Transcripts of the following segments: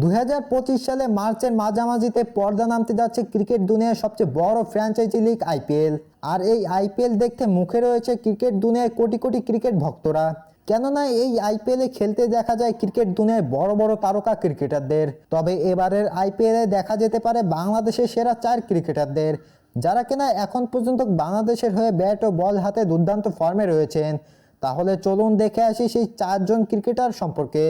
দুই হাজার পঁচিশ সালে মার্চের মাঝামাঝিতে পর্দা নামতে যাচ্ছে ক্রিকেট দুনিয়ার সবচেয়ে বড় ফ্র্যাঞ্চাইজি লিগ আইপিএল আর এই আইপিএল দেখতে মুখে রয়েছে ক্রিকেট দুনিয়ায় কোটি কোটি ক্রিকেট ভক্তরা। কেননা এই আইপিএলে খেলতে দেখা যায় ক্রিকেট দুনিয়ায় বড় বড় তারকা ক্রিকেটারদের। তবে এবারের আইপিএলে দেখা যেতে পারে বাংলাদেশের সেরা চার ক্রিকেটারদের, যারা কিনা এখন পর্যন্ত বাংলাদেশের হয়ে ব্যাট ও বল হাতে দুর্দান্ত ফর্মে রয়েছেন। তাহলে চলুন দেখে আসি সেই চারজন ক্রিকেটার সম্পর্কে।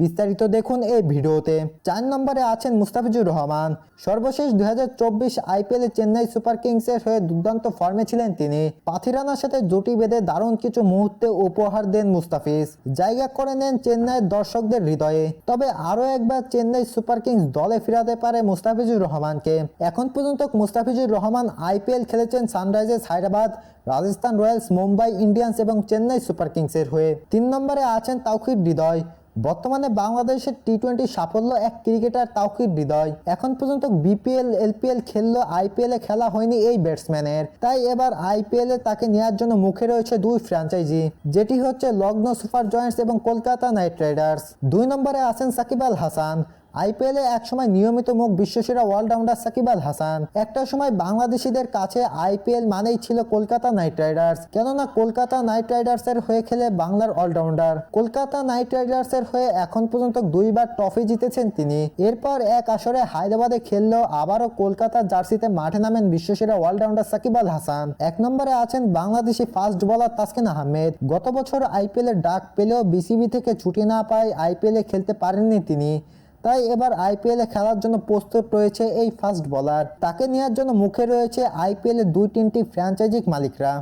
বিস্তারিত দেখুন এই ভিডিওতে। চার নম্বরে আছেন মুস্তাফিজুর রহমান। সর্বশেষ দুই হাজার চব্বিশ আইপিএলে চেন্নাই সুপার কিংসের হয়ে দুর্দান্ত ফর্মে ছিলেন তিনি। পাথিরানার সাথে জুটি বেঁধে দারুণ কিছু মুহূর্তে উপহার দেন মুস্তাফিজ। জায়গা করে নেন চেন্নাইয়ের দর্শকদের হৃদয়ে। তবে আরও একবার চেন্নাই সুপার কিংস দলে ফিরাতে পারে মুস্তাফিজুর রহমানকে। এখন পর্যন্ত মুস্তাফিজুর রহমান আইপিএল খেলেছেন Sunrisers Hyderabad, Rajasthan Royals, Mumbai Indians এবং চেন্নাই সুপার কিংসের হয়ে। তিন নম্বরে আছেন তাওকির হৃদয়। বর্তমানে বাংলাদেশের টি টোয়েন্টি সাফল্য এক ক্রিকেটার তাওকির হৃদয়। এখন পর্যন্ত বিপিএল, এলপিএল খেললো, আইপিএলে খেলা হয়নি এই ব্যাটসম্যানের। তাই এবার আইপিএলে তাকে নেওয়ার জন্য মুখে রয়েছে দুই ফ্র্যাঞ্চাইজি, যেটি হচ্ছে লগ্ন সুপার জয়েন্টস এবং কলকাতা নাইট রাইডার্স। দুই নম্বরে আছেন সাকিব আল হাসান। আইপিএল একসময় নিয়মিত মুখ বিশ্বসেরা অলরাউন্ডার সাকিব আল হাসান, একটা সময় বাংলাদেশিদের কাছে আইপিএল মানেই ছিল কলকাতা নাইট রাইডার্স। কেননা কলকাতা নাইট রাইডার্স এর হয়ে খেলে বাংলার অলরাউন্ডার। কলকাতা নাইট রাইডার্স এর হয়ে এখন পর্যন্ত দুইবার ট্রফি জিতেছেন তিনি। এরপর এক আসরে হায়দ্রাবাদে খেললেও আবারও কলকাতার জার্সিতে মাঠে নামেন বিশ্বসেরা অলরাউন্ডার সাকিব আল হাসান। এক নম্বরে আছেন বাংলাদেশি ফাস্ট বোলার তাসকিন আহমেদ। গত বছর আইপিএল এর ডাক পেলেও বিসিবি থেকে ছুটি না পায় আইপিএল খেলতে পারেননি তিনি। তাই এবার আইপিএল খেলার জন্য প্রস্তুত রয়েছে এই ফাস্ট বলার তাকে নেওয়ার জন্য মুখে রয়েছে আইপিএল দুই তিনটি ফ্র্যাঞ্চাইজিক মালিকরা।